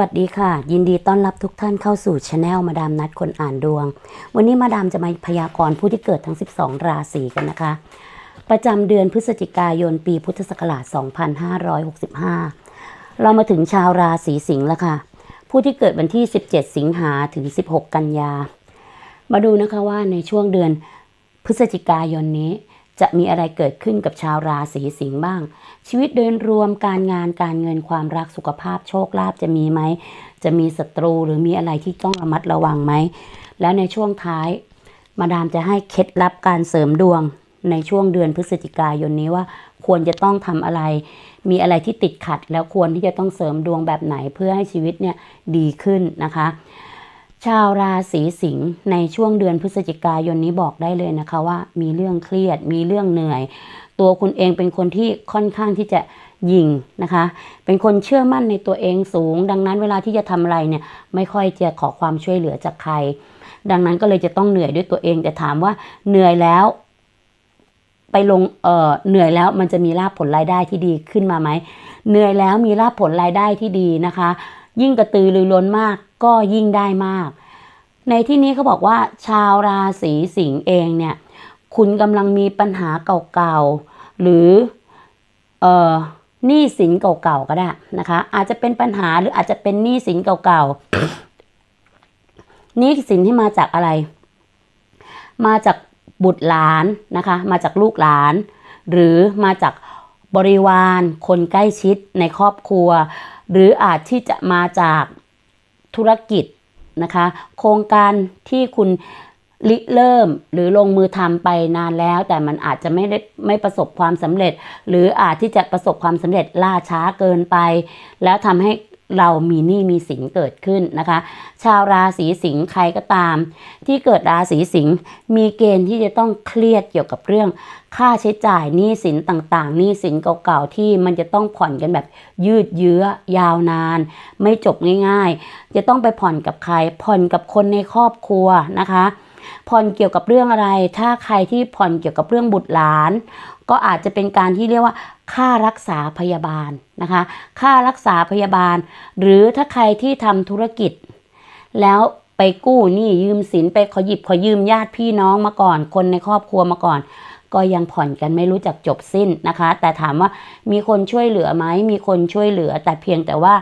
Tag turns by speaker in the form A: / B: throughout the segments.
A: วัสดีค่ะ ยินดีต้อนรับทุกท่านเข้าสู่ช anel มาดามนัดคนอ่านดวง วันนี้มาดามจะมาพยากรณ์ผู้ที่เกิดทั้ง 12 ราศีกันนะคะ ประจำเดือนพฤศจิกายนปีพุทธศักราช 2565 เรามาถึงชาวราศีสิงห์แล้วค่ะ ผู้ที่เกิดวันที่ 17 สิงหาถึง 16 กันยา มาดูนะคะว่าในช่วงเดือนพฤศจิกายนนี้ จะมีอะไรเกิดขึ้นกับชาวราศีสิงห์บ้าง ชีวิตโดยรวมการงานการเงินความรักสุขภาพโชคลาภจะมีไหม จะมีศัตรูหรือมีอะไรที่ต้องระมัดระวังไหม แล้วในช่วงท้าย มาดามจะให้เคล็ดลับการเสริมดวงในช่วงเดือนพฤศจิกายนนี้ว่าควรจะต้องทำอะไร มีอะไรที่ติดขัด แล้วควรที่จะต้องเสริมดวงแบบไหนเพื่อให้ชีวิตเนี่ยดีขึ้นนะคะ ชาวราศีสิงห์ในช่วงเดือนพฤศจิกายนนี้บอกได้เลยนะคะว่า มีเรื่องเครียด มีเรื่องเหนื่อย ตัวคุณเองเป็นคนที่ค่อนข้างที่จะยิงนะคะ เป็นคนเชื่อมั่นในตัวเองสูง ดังนั้นเวลาที่จะทำอะไรเนี่ยไม่ค่อยจะขอความช่วยเหลือจากใคร ดังนั้นก็เลยจะต้องเหนื่อยด้วยตัวเองแต่ถามว่าเหนื่อยแล้วไปลงเอ่อเหนื่อยแล้วมันจะมีลาภผลรายได้ที่ดีขึ้นมาไหมเหนื่อยแล้วมีลาภผลรายได้ที่ดีนะคะ ยิ่งกระตือรือร้นมาก ก็ยิ่งได้มาก ในที่นี้เขาบอกว่า ชาวราศีสิงห์เองเนี่ย คุณกำลังมีปัญหาเก่าๆ หรือเอ่อหนี้สินเก่าๆ ก็ได้นะคะ อาจจะเป็นปัญหาหรืออาจจะเป็นหนี้สินเก่าๆหนี้สินที่มาจากอะไร มาจากบุตรหลานนะคะ มาจากลูกหลาน หรือมาจากบริวาร คนใกล้ชิดในครอบครัว หรืออาจที่จะมาจาก ธุรกิจนะคะ โครงการที่คุณริเริ่มหรือลงมือทำไปนานแล้ว แต่มันอาจจะไม่ได้ไม่ประสบความสำเร็จ หรืออาจที่จะประสบความสำเร็จล่าช้าเกินไป แล้วทำให้ เรามีหนี้มีสินเกิดขึ้นนะคะ ชาวราศีสิงห์ใครก็ตาม ที่เกิดราศีสิงห์มีเกณฑ์ที่จะต้องเครียดเกี่ยวกับเรื่อง ค่าใช้จ่ายหนี้สินต่างๆหนี้สินเก่าๆที่มันจะต้องผ่อนกันแบบยืดเยื้อยาวนาน ไม่จบง่าย ๆ จะต้องไปผ่อนกับใครผ่อนกับคนในครอบครัวนะคะ ผ่อนเกี่ยวกับเรื่องอะไร ถ้าใครที่ผ่อนเกี่ยวกับเรื่องบุตรหลาน ก็อาจจะเป็นการที่เรียกว่า ค่ารักษาพยาบาลนะคะ ค่ารักษาพยาบาล หรือถ้าใครที่ทำธุรกิจ แล้วไปกู้หนี้ยืมสินไปขอหยิบขอยืมญาติพี่น้องมาก่อน คนในครอบครัวมาก่อน ก็ยังผ่อนกันไม่รู้จักจบสิ้นนะคะ แต่ถามว่ามีคนช่วยเหลือไหมมีคนช่วยเหลือ แต่เพียงแต่ว่า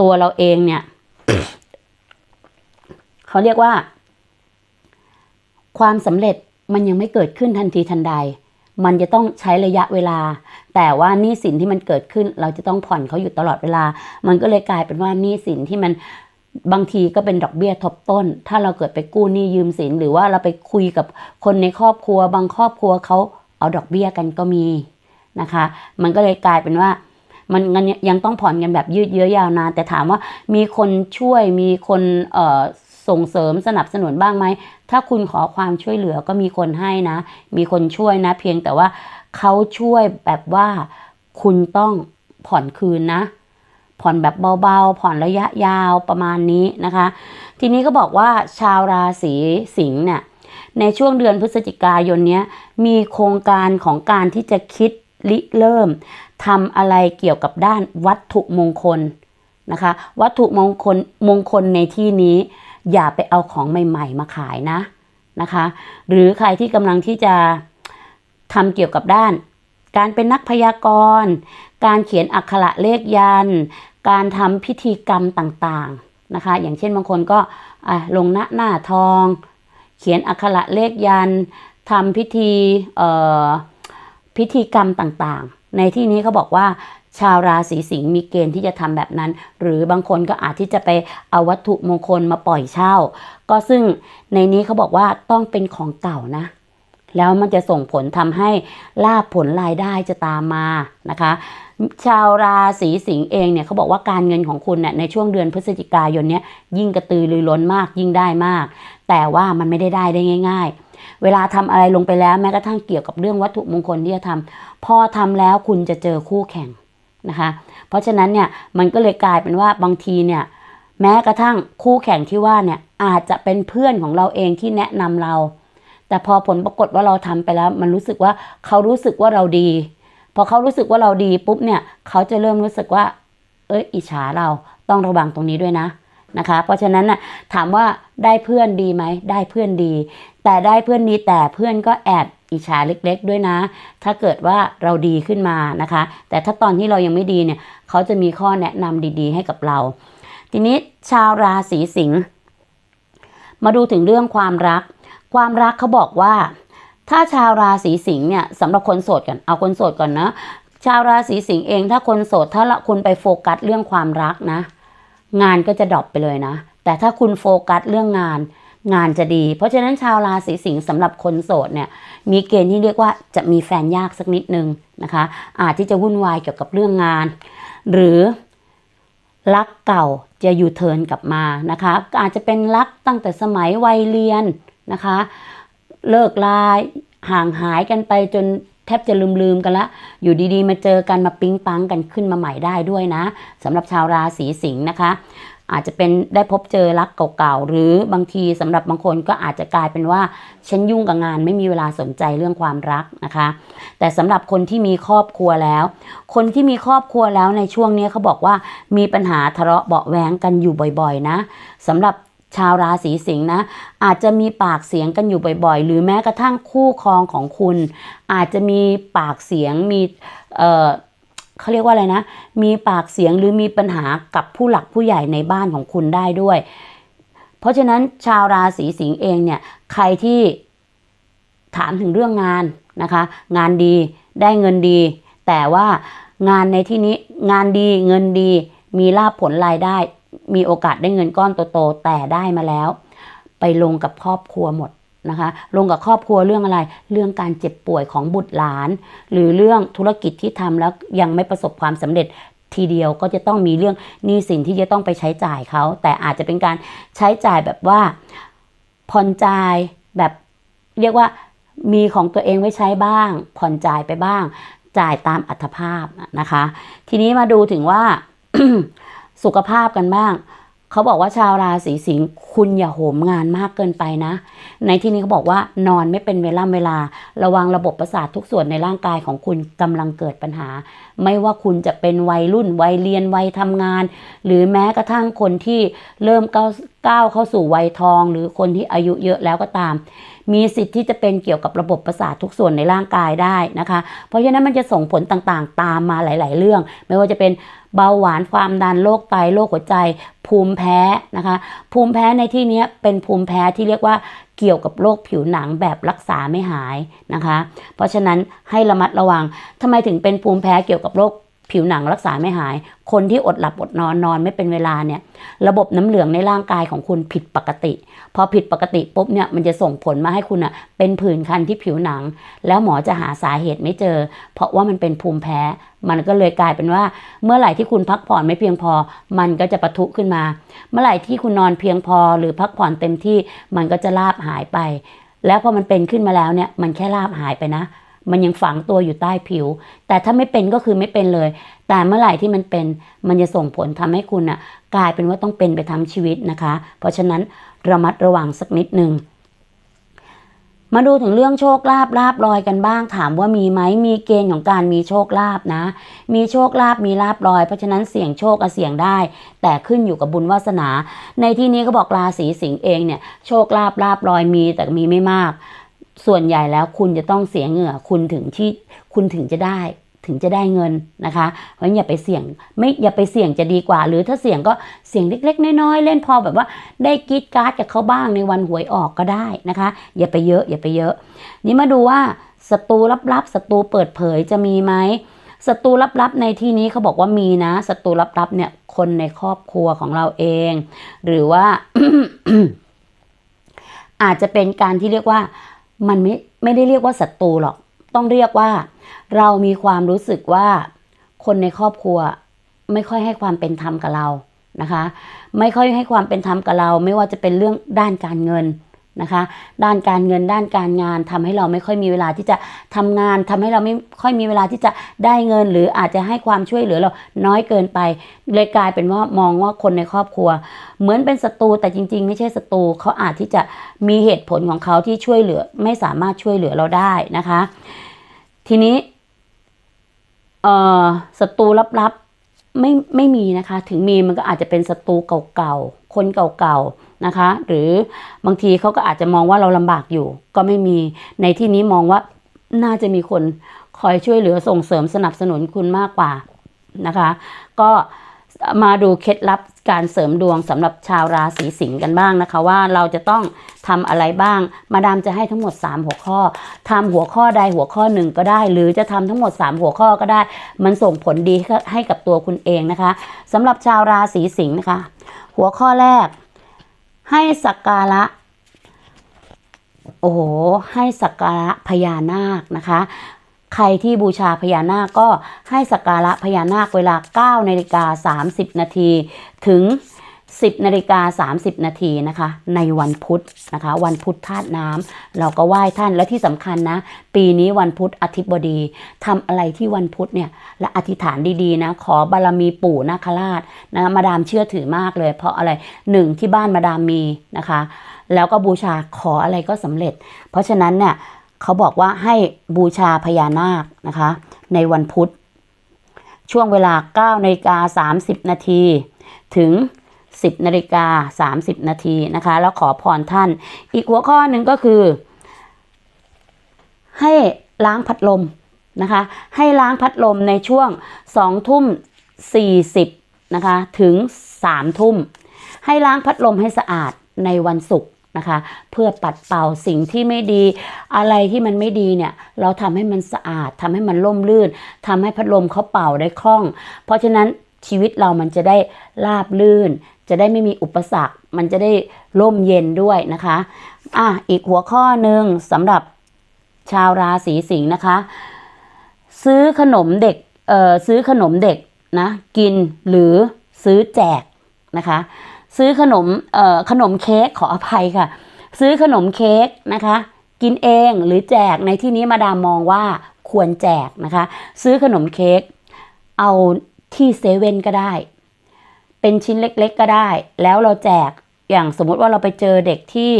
A: ตัวเราเองเนี่ยเขาเรียกว่า ความสำเร็จมันยังไม่เกิดขึ้นทันทีทันใด มันจะต้องใช้ระยะเวลา แต่ว่านี้สินที่มันเกิดขึ้น เราจะต้องผ่อนเขาอยู่ตลอดเวลา มันก็เลยกลายเป็นว่านี้สินที่มันบางทีก็เป็นดอกเบี้ยทบต้น ถ้าเราเกิดไปกู้หนี้ยืมสิน หรือว่าเราไปคุยกับคนในครอบครัว บางครอบครัวเขาเอาดอกเบี้ยกันก็มีนะคะ มันก็เลยกลายเป็นว่ามันงันยังต้องผ่อนกันแบบยืดเยื้อยาวนาน แต่ถามว่ามีคนช่วยมีคนส่งเสริมสนับสนุนบ้างไหม ถ้าคุณขอความช่วยเหลือก็มีคนให้นะ มีคนช่วยนะ เพียงแต่ว่าเขาช่วยแบบว่าคุณต้องผ่อนคืนนะ ผ่อนแบบเบาๆ ผ่อนระยะยาวประมาณนี้นะคะ ทีนี้ก็บอกว่าชาวราศีสิงห์เนี่ยในช่วงเดือนพฤศจิกายนนี้มีโครงการของการที่จะคิดริเริ่มทำอะไรเกี่ยวกับด้านวัตถุมงคลนะคะ วัตถุมงคลมงคลในที่นี้ อย่าไปเอาของใหม่ ๆ มาขายนะนะคะ หรือใครที่กำลังที่จะทำเกี่ยวกับด้าน การเป็นนักพยากรณ์ การเขียนอักขระเลขยัน การทำพิธีกรรมต่างๆนะคะ อย่างเช่นบางคนก็ลงหน้าหน้าทอง เขียนอักขระเลขยันทำพิธีพิธีกรรมต่างๆ ในที่นี้เขาบอกว่า ชาวราศีสิงห์มีเกณฑ์ที่จะทำแบบนั้น หรือบางคนก็อาจที่จะไปเอาวัตถุมงคลมาปล่อยเช่า ก็ซึ่งในนี้เขาบอกว่าต้องเป็นของเก่านะ แล้วมันจะส่งผลทำให้ลาภผลรายได้จะตามมานะคะ ชาวราศีสิงห์เองเนี่ยเขาบอกว่าการเงินของคุณเนี่ยในช่วงเดือนพฤศจิกายนเนี้ยยิ่งกระตือรือร้นมากยิ่งได้มาก แต่ว่ามันไม่ได้ได้ได้ง่าย ๆเวลาทำอะไรลงไปแล้วแม้กระทั่งเกี่ยวกับเรื่องวัตถุมงคลที่จะทำพอทำแล้วคุณจะเจอคู่แข่ง นะคะ เพราะฉะนั้นเนี่ยมันก็เลยกลายเป็นว่าบางทีเนี่ยแม้กระทั่งคู่แข่งที่ว่าเนี่ยอาจจะเป็นเพื่อนของเราเองที่แนะนำเรา แต่พอผลปรากฏว่าเราทำไปแล้ว มันรู้สึกว่าเขารู้สึกว่าเราดี พอเขารู้สึกว่าเราดีปุ๊บเนี่ยเขาจะเริ่มรู้สึกว่า เอ้ยอิจฉาเราต้องระวังตรงนี้ด้วยนะนะคะ เพราะฉะนั้นน่ะถามว่าได้เพื่อนดีไหมได้เพื่อนดี แต่ได้เพื่อนดีแต่เพื่อนก็แอบ อิจฉาเล็กๆ ด้วยนะ ถ้าเกิดว่าเราดีขึ้นมานะคะ แต่ถ้าตอนที่เรายังไม่ดีเนี่ยเขาจะมีข้อแนะนำดีๆ ให้กับเรา ทีนี้ชาวราศีสิงห์มาดูถึงเรื่องความรัก ความรักเขาบอกว่า ถ้าชาวราศีสิงห์เนี่ยสำหรับคนโสดก่อนเอาคนโสดก่อนนะชาวราศีสิงห์เองถ้าคนโสดถ้าละคุณไปโฟกัสเรื่องความรักนะ งานก็จะดรอปไปเลยนะ แต่ถ้าคุณโฟกัสเรื่องงาน งานจะดี เพราะฉะนั้นชาวราศีสิงห์สำหรับคนโสดเนี่ยมีเกณฑ์ที่เรียกว่าจะมีแฟนยากสักนิดนึงนะคะ อาจที่จะวุ่นวายเกี่ยวกับเรื่องงาน หรือรักเก่าจะอยู่เทินกลับมานะคะอาจจะเป็นรักตั้งแต่สมัยวัยเรียนนะคะ เลิกลาห่างหายกันไปจนแทบจะลืมๆกันละ อยู่ดีๆ มาเจอกันมาปิ๊งปังกันขึ้นมาใหม่ได้ด้วยนะสำหรับชาวราศีสิงห์นะคะ อาจจะเป็นได้พบเจอรักเก่าๆ หรือบางทีสำหรับบางคนก็อาจจะกลายเป็นว่าฉันยุ่งกับงานไม่มีเวลาสนใจเรื่องความรักนะคะ แต่สำหรับคนที่มีครอบครัวแล้ว คนที่มีครอบครัวแล้วในช่วงนี้เขาบอกว่ามีปัญหาทะเลาะเบาะแวงกันอยู่บ่อยๆ นะสำหรับชาวราศีสิงห์นะ อาจจะมีปากเสียงกันอยู่บ่อยๆ หรือแม้กระทั่งคู่ครองของคุณ อาจจะมีปากเสียงมีเอ่อ เขาเรียกว่าอะไรนะ มีปากเสียงหรือมีปัญหากับผู้หลักผู้ใหญ่ในบ้านของคุณได้ด้วย เพราะฉะนั้นชาวราศีสิงห์เองเนี่ยใครที่ถามถึงเรื่องงานนะคะ งานดีได้เงินดี แต่ว่างานในที่นี้งานดีเงินดี มีลาภผลรายได้ มีโอกาสได้เงินก้อนโตๆแต่ได้มาแล้ว ไปลงกับครอบครัวหมด นะคะ ลงกับครอบครัวเรื่องอะไร เรื่องการเจ็บป่วยของบุตรหลาน หรือเรื่องธุรกิจที่ทำแล้วยังไม่ประสบความสำเร็จทีเดียวก็จะต้องมีเรื่องหนี้สินที่จะต้องไปใช้จ่ายเขา แต่อาจจะเป็นการใช้จ่ายแบบว่าผ่อนจ่ายแบบเรียกว่ามีของตัวเองไว้ใช้บ้าง ผ่อนจ่ายไปบ้าง จ่ายตามอัตภาพนะคะ ทีนี้มาดูถึงว่าสุขภาพกันบ้าง เขาบอกว่าชาวราศีสิงห์คุณอย่าโหมงานมากเกินไปนะ ในที่นี้เขาบอกว่านอนไม่เป็นเวลาเวลา ระวังระบบประสาททุกส่วนในร่างกายของคุณกำลังเกิดปัญหา ไม่ว่าคุณจะเป็นวัยรุ่นวัยเรียนวัยทำงาน หรือแม้กระทั่งคนที่เริ่มก้าวก้าวเข้าสู่วัยทอง หรือคนที่อายุเยอะแล้วก็ตาม มีสิทธิ์ที่จะเป็นเกี่ยวกับระบบประสาททุกส่วนในร่างกายได้นะคะ เพราะฉะนั้นมันจะส่งผลต่างๆ ตามมาหลาย ๆ เรื่อง ไม่ว่าจะเป็น เบาหวานความดันโรคไตโรคหัวใจ ภูมิแพ้นะคะ ภูมิแพ้ในที่นี้เป็นภูมิแพ้ที่เรียกว่าเกี่ยวกับโรคผิวหนังแบบรักษาไม่หายนะคะ เพราะฉะนั้นให้ระมัดระวังทำไมถึงเป็นภูมิแพ้เกี่ยวกับโรค ผิวหนังรักษาไม่หาย คนที่อดหลับอดนอนนอนไม่เป็นเวลาเนี่ย ระบบน้ำเหลืองในร่างกายของคุณผิดปกติ พอผิดปกติปุ๊บเนี่ยมันจะส่งผลมาให้คุณอะเป็นผื่นคันที่ผิวหนัง แล้วหมอจะหาสาเหตุไม่เจอ เพราะว่ามันเป็นภูมิแพ้ มันก็เลยกลายเป็นว่าเมื่อไหร่ที่คุณพักผ่อนไม่เพียงพอ มันก็จะปะทุขึ้นมา เมื่อไหร่ที่คุณนอนเพียงพอหรือพักผ่อนเต็มที่มันก็จะลาบหายไป แล้วพอมันเป็นขึ้นมาแล้วเนี่ยมันแค่ลาบหายไปนะ มันยังฝังตัวอยู่ใต้ผิว แต่ถ้าไม่เป็นก็คือไม่เป็นเลย แต่เมื่อไหร่ที่มันเป็น มันจะส่งผลทำให้คุณอะกลายเป็นว่าต้องเป็นไปทั้งชีวิตนะคะ เพราะฉะนั้นระมัดระวังสักนิดหนึ่งมาดูถึงเรื่องโชคลาภลาบลอยกันบ้าง ถามว่ามีไหมมีเกณฑ์ของการมีโชคลาภนะ มีโชคลาภมีลาบลอย เพราะฉะนั้นเสี่ยงโชคเสี่ยงได้ แต่ขึ้นอยู่กับบุญวาสนา ในที่นี้ก็บอกราศีสิงห์เองเนี่ยโชคลาภลาบลอยมีแต่มีไม่มาก ส่วนใหญ่แล้วคุณจะต้องเสียเหงื่อคุณถึงที่คุณถึงจะได้ถึงจะได้เงินนะคะเพราะอย่าไปเสี่ยงไม่อย่าไปเสี่ยงจะดีกว่า หรือถ้าเสี่ยงก็เสี่ยงเล็ก ๆ น้อยๆเล่นพอแบบว่าได้กรีดการ์ดกับเขาบ้างในวันหวยออกก็ได้นะคะ อย่าไปเยอะ อย่าไปเยอะ นี่มาดูว่าศัตรูลับๆศัตรูเปิดเผยจะมีไหมศัตรูลับๆในที่นี้เขาบอกว่ามีนะศัตรูลับๆเนี่ยคนในครอบครัวของเราเอง หรือว่าอาจจะเป็นการที่เรียกว่า มันไม่ไม่ได้เรียกว่าศัตรูหรอก ต้องเรียกว่า เรามีความรู้สึกว่าคนในครอบครัวไม่ค่อยให้ความเป็นธรรมกับเรานะคะ ไม่ค่อยให้ความเป็นธรรมกับเรา ไม่ว่าจะเป็นเรื่องด้านการเงิน นะคะ ด้านการเงินด้านการงานทำให้เราไม่ค่อยมีเวลาที่จะทำงานทำให้เราไม่ค่อยมีเวลาที่จะได้เงิน หรืออาจจะให้ความช่วยเหลือเราน้อยเกินไป เลยกลายเป็นว่ามองว่าคนในครอบครัว เหมือนเป็นศัตรูแต่จริง ๆ ไม่ใช่ศัตรูเขาอาจที่จะมีเหตุผลของเขาที่ช่วยเหลือ ไม่สามารถช่วยเหลือเราได้นะคะ ทีนี้เอ่อศัตรูลับๆไม่ไม่มีนะคะ ถึงมีมันก็อาจจะเป็นศัตรูเก่าๆคนเก่าๆ นะคะ หรือบางทีเขาก็อาจจะมองว่าเราลำบากอยู่ ก็ไม่มีในที่นี้มองว่าน่าจะมีคนคอยช่วยเหลือส่งเสริมสนับสนุนคุณมากกว่านะคะ ก็มาดูเคล็ดลับการเสริมดวงสำหรับชาวราศีสิงห์กันบ้างนะคะ ว่าเราจะต้องทำอะไรบ้าง มาดามจะให้ทั้งหมด 3 หัวข้อทำหัวข้อใดหัวข้อหนึ่งก็ได้ หรือจะทำทั้งหมด 3 หัวข้อก็ได้ มันส่งผลดีให้กับตัวคุณเองนะคะสำหรับชาวราศีสิงห์นะคะ หัวข้อแรก ให้สักการะ โอ้โห ให้สักการะพญานาคนะคะ ใครที่บูชาพญานาคก็ให้สักการะพญานาคเวลา9นาฬิกา30 นาทีถึง 10นาฬิกา30 นาทีนะคะ ในวันพุธนะคะ วันพุธธาตุน้ำเราก็ไหว้ท่านและที่สำคัญนะ ปีนี้วันพุธอาทิบดีทำอะไรที่วันพุธเนี่ยและอธิษฐานดีๆนะ ขอบารมีปู่นาคราชนะมาดามเชื่อถือมากเลย เพราะอะไรหนึ่งที่บ้านมาดามมีนะคะ แล้วก็บูชาขออะไรก็สำเร็จ เพราะฉะนั้นเนี่ยเขาบอกว่าให้บูชาพญานาคนะคะ ในวันพุธช่วงเวลา9นาฬิกา30 นาทีถึง 10นาฬิกา30 นาทีนะคะ แล้วขอพรท่าน อีกหัวข้อหนึ่งก็คือ ให้ล้างพัดลมนะคะ ให้ล้างพัดลมในช่วง2ทุ่ม40นะคะถึง3ทุ่ม ให้ล้างพัดลมให้สะอาดในวันศุกร์นะคะเพื่อปัดเป่าสิ่งที่ไม่ดี อะไรที่มันไม่ดีเนี่ยเราทำให้มันสะอาดทำให้มันล่มลื่นทำให้พัดลมเขาเป่าได้คล่อง เพราะฉะนั้นชีวิตเรามันจะได้ราบลื่น จะได้ไม่มีอุปสรรค มันจะได้ร่มเย็นด้วยนะคะ อะ อีกหัวข้อหนึ่งสำหรับชาวราศีสิงห์นะคะ ซื้อขนมเด็ก เอ่อ ซื้อขนมเด็กนะ กินหรือซื้อแจกนะคะ ซื้อขนม เอ่อ ขนมเค้กขออภัยค่ะ ซื้อขนมเค้กนะคะ กินเองหรือแจก ในที่นี้มาดามมองว่าควรแจกนะคะ ซื้อขนมเค้ก เอาที่เซเว่นก็ได้ เป็นชิ้นเล็กๆก็ได้ แล้วเราแจกอย่างสมมุติว่าเราไปเจอเด็กที่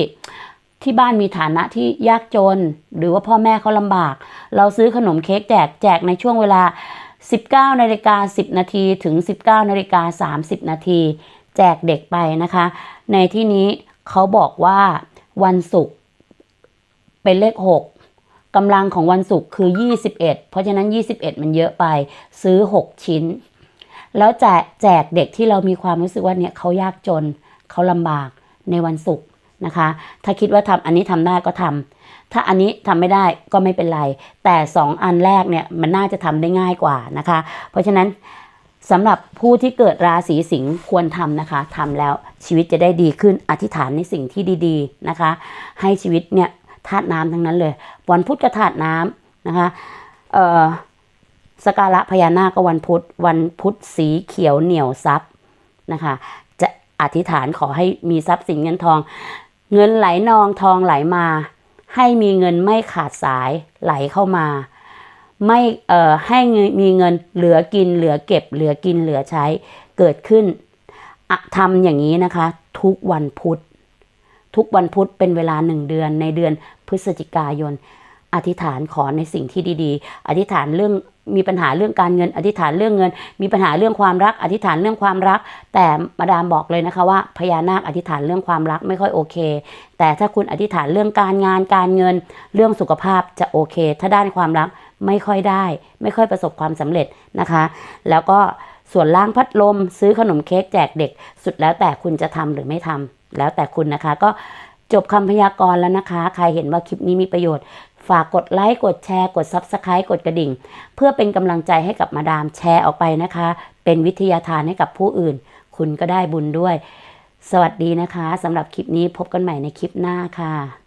A: ที่บ้านมีฐานะที่ยากจน หรือว่าพ่อแม่เขาลำบาก เราซื้อขนมเค้กแจกแจกในช่วงเวลา 19นาฬิกา10 นาทีถึง 19นาฬิกา30 นาที แจกเด็กไปนะคะ ในที่นี้เขาบอกว่าวันศุกร์เป็นเลข 6กำลังของวันศุกร์คือ 21 เพราะฉะนั้น 21 มันเยอะไปซื้อ 6 ชิ้น แล้วแจกแจกเด็กที่เรามีความรู้สึกว่าเนี่ยเขายากจนเขาลำบากในวันศุกร์นะคะ ถ้าคิดว่าทำอันนี้ทำได้ก็ทำถ้าอันนี้ทำไม่ได้ก็ไม่เป็นไร แต่ 2 อันแรกเนี่ยมันน่าจะทำได้ง่ายกว่านะคะ เพราะฉะนั้นสำหรับผู้ที่เกิดราศีสิงห์ควรทำนะคะทำแล้วชีวิตจะได้ดีขึ้นอธิษฐานในสิ่งที่ดีๆนะคะ ให้ชีวิตเนี่ยธาตุน้ำทั้งนั้นเลย วันพุธก็ธาตุน้ำนะคะเอ่อ สการะพญานาคก็วันพุธวันพุธสีเขียวเหนียวซับนะคะ จะอธิษฐานขอให้มีทรัพย์สินเงินทอง เงินไหลนองทองไหลมา ให้มีเงินไม่ขาดสายไหลเข้ามา ไม่เอ่อให้มีเงินเหลือกินเหลือเก็บ เหลือกินเหลือใช้เกิดขึ้นทำอย่างนี้นะคะ ทุกวันพุธทุกวันพุธเป็นเวลาหนึ่งเดือนในเดือนพฤศจิกายน อธิษฐานขอในสิ่งที่ดีๆ อธิษฐานเรื่องมีปัญหาเรื่องการเงิน อธิษฐานเรื่องเงิน มีปัญหาเรื่องความรัก อธิษฐานเรื่องความรัก แต่มาดามบอกเลยนะคะว่าพญานาคอธิษฐานเรื่องความรักไม่ค่อยโอเค แต่ถ้าคุณอธิษฐานเรื่องการงานการเงิน เรื่องสุขภาพจะโอเค ถ้าด้านความรักไม่ค่อยได้ ไม่ค่อยประสบความสำเร็จนะคะ แล้วก็ส่วนล้างพัดลม ซื้อขนมเค้กแจกเด็ก สุดแล้วแต่คุณจะทำหรือไม่ทำแล้วแต่คุณนะคะก็จบคำพยากรณ์แล้วนะคะ ใครเห็นว่าคลิปนี้มีประโยชน์ ฝากกดไลค์ กดแชร์ กด Subscribe กดกระดิ่ง เพื่อเป็นกำลังใจให้กับมาดามแชร์ออกไปนะคะ เป็นวิทยาทานให้กับผู้อื่น คุณก็ได้บุญด้วย สวัสดีนะคะสำหรับคลิปนี้พบกันใหม่ในคลิปหน้าค่ะ